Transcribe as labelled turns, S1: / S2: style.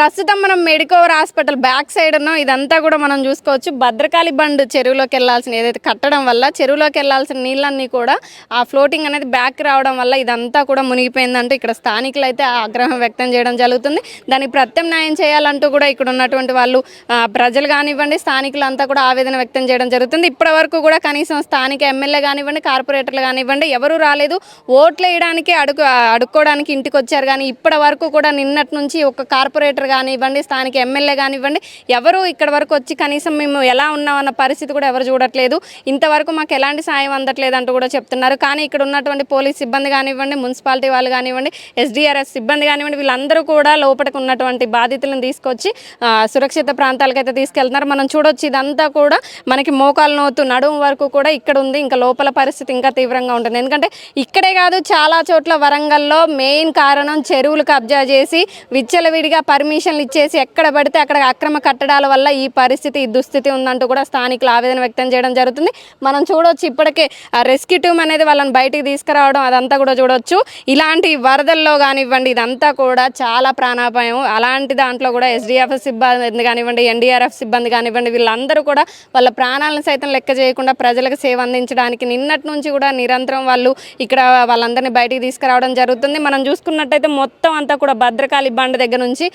S1: ప్రస్తుతం మనం Medicover hospital back side ఉన్నాం. ఇదంతా కూడా మనం చూసుకోవచ్చు. భద్రకాళి బండ్ చెరువులోకి వెళ్ళాల్సిన ఏదైతే కట్టడం వల్ల చెరువులోకి వెళ్ళాల్సిన నీళ్ళన్నీ కూడా ఆ ఫ్లోటింగ్ అనేది బ్యాక్ రావడం వల్ల ఇదంతా కూడా మునిగిపోయిందంటూ ఇక్కడ స్థానికులు అయితే ఆగ్రహం వ్యక్తం చేయడం జరుగుతుంది. దానికి ప్రత్యామ్నాయం చేయాలంటూ కూడా ఇక్కడ ఉన్నటువంటి వాళ్ళు ప్రజలు కానివ్వండి స్థానికులంతా కూడా ఆవేదన వ్యక్తం చేయడం జరుగుతుంది. ఇప్పటి వరకు కూడా కనీసం స్థానిక ఎమ్మెల్యే కానివ్వండి కార్పొరేటర్లు కానివ్వండి ఎవరు రాలేదు. ఓట్లు వేయడానికి అడుగు అడుక్కోవడానికి ఇంటికి వచ్చారు కానీ ఇప్పటి వరకు కూడా నిన్నటి నుంచి ఒక కార్పొరేటర్ కానివ్వండి స్థానిక ఎమ్మెల్యే కానివ్వండి ఎవరు ఇక్కడ వరకు వచ్చి కనీసం మేము ఎలా ఉన్నామన్న పరిస్థితి కూడా ఎవరు చూడట్లేదు. ఇంతవరకు మాకు ఎలాంటి సాయం అందట్లేదు అంటూ కూడా చెప్తున్నారు. కానీ ఇక్కడ ఉన్నటువంటి పోలీస్ సిబ్బంది కానివ్వండి మున్సిపాలిటీ వాళ్ళు కానివ్వండి ఎస్డిఆర్ఎస్ సిబ్బంది కానివ్వండి వీళ్ళందరూ కూడా లోపలికి ఉన్నటువంటి బాధితులను తీసుకొచ్చి సురక్షిత ప్రాంతాలకైతే తీసుకెళ్తున్నారు. మనం చూడొచ్చు ఇదంతా కూడా మనకి మోకాలు నోతు నడుము వరకు కూడా ఇక్కడ ఉంది. ఇంకా లోపల పరిస్థితి ఇంకా తీవ్రంగా ఉంటుంది. ఎందుకంటే ఇక్కడే కాదు చాలా చోట్ల వరంగల్లో మెయిన్ కారణం చెరువులు కబ్జా చేసి విచ్చలవిడిగా పర్మిషన్లు ఇచ్చేసి ఎక్కడ పడితే అక్కడ అక్రమ కట్టడాల వల్ల ఈ పరిస్థితి ఈ దుస్థితి ఉందంటూ కూడా స్థానికులు ఆవేదన వ్యక్తం చేయడం జరుగుతుంది. మనం చూడవచ్చు ఇప్పటికే రెస్క్యూ టీమ్ అనేది వాళ్ళని బయటికి తీసుకురావడం అదంతా కూడా చూడవచ్చు ఇలాంటి వరదల్లో కానివ్వండి ఇదంతా కూడా చాలా ప్రాణాపాయం. అలాంటి దాంట్లో కూడా ఎస్డిఎఫ్ సిబ్బంది కానివ్వండి ఎన్డీఆర్ఎఫ్ సిబ్బంది కానివ్వండి వీళ్ళందరూ కూడా వాళ్ళ ప్రాణాలను సైతం లెక్క చేయకుండా ప్రజలకు సేవ అందించడానికి నిన్నటి నుంచి కూడా నిరంతరం వాళ్ళు ఇక్కడ వాళ్ళందరినీ బయటికి తీసుకురావడం జరుగుతుంది. మనం చూసుకున్నట్టయితే మొత్తం అంతా కూడా భద్రకాళి బండ దగ్గర నుంచి